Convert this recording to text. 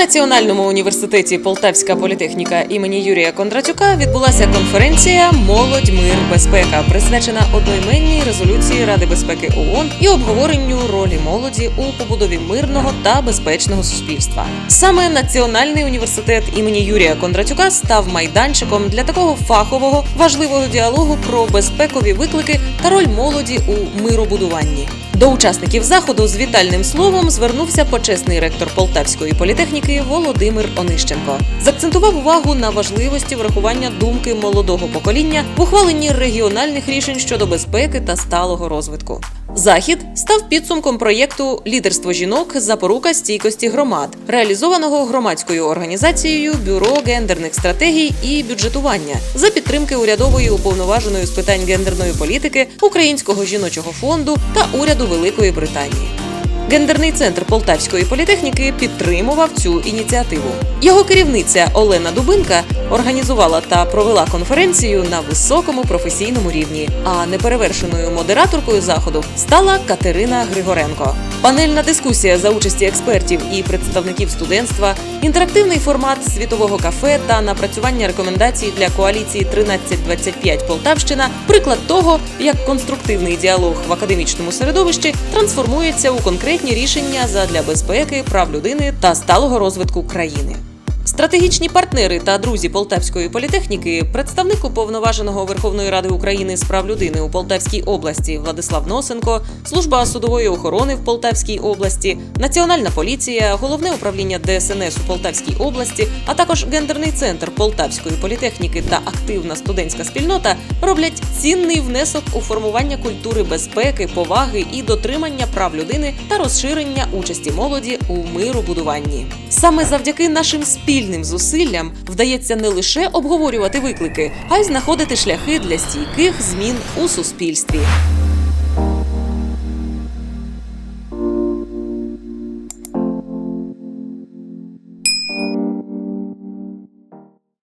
Національному університеті Полтавська політехніка імені Юрія Кондратюка відбулася конференція Молодь, мир, безпека, присвячена одноіменній резолюції Ради безпеки ООН і обговоренню ролі молоді у побудові мирного та безпечного суспільства. Саме Національний університет імені Юрія Кондратюка став майданчиком для такого фахового важливого діалогу про безпекові виклики та роль молоді у миробудуванні. До учасників заходу з вітальним словом звернувся почесний ректор Полтавської політехніки Володимир Онищенко. Закцентував увагу на важливості врахування думки молодого покоління в ухваленні регіональних рішень щодо безпеки та сталого розвитку. Захід став підсумком проєкту Лідерство жінок запорука стійкості громад, реалізованого громадською організацією Бюро гендерних стратегій і бюджетування за підтримки урядової уповноваженої з питань гендерної політики Українського жіночого фонду та уряду Великої Британії. Гендерний центр Полтавської політехніки підтримував цю ініціативу. Його керівниця Олена Дубинка організувала та провела конференцію на високому професійному рівні. А неперевершеною модераторкою заходу стала Катерина Григоренко. Панельна дискусія за участі експертів і представників студентства, інтерактивний формат світового кафе та напрацювання рекомендацій для коаліції 1325 Полтавщина приклад того, як конструктивний діалог в академічному середовищі трансформується у конкретні рішення задля безпеки, прав людини та сталого розвитку країни. Стратегічні партнери та друзі Полтавської політехніки, представник уповноваженого Верховної Ради України з прав людини у Полтавській області Владислав Носенко, служба судової охорони в Полтавській області, Національна поліція, головне управління ДСНС у Полтавській області, а також гендерний центр Полтавської політехніки та активна студентська спільнота роблять цінний внесок у формування культури безпеки, поваги і дотримання прав людини та розширення участі молоді у миробудуванні. Саме завдяки нашим спільним зусиллям вдається не лише обговорювати виклики, а й знаходити шляхи для стійких змін у суспільстві.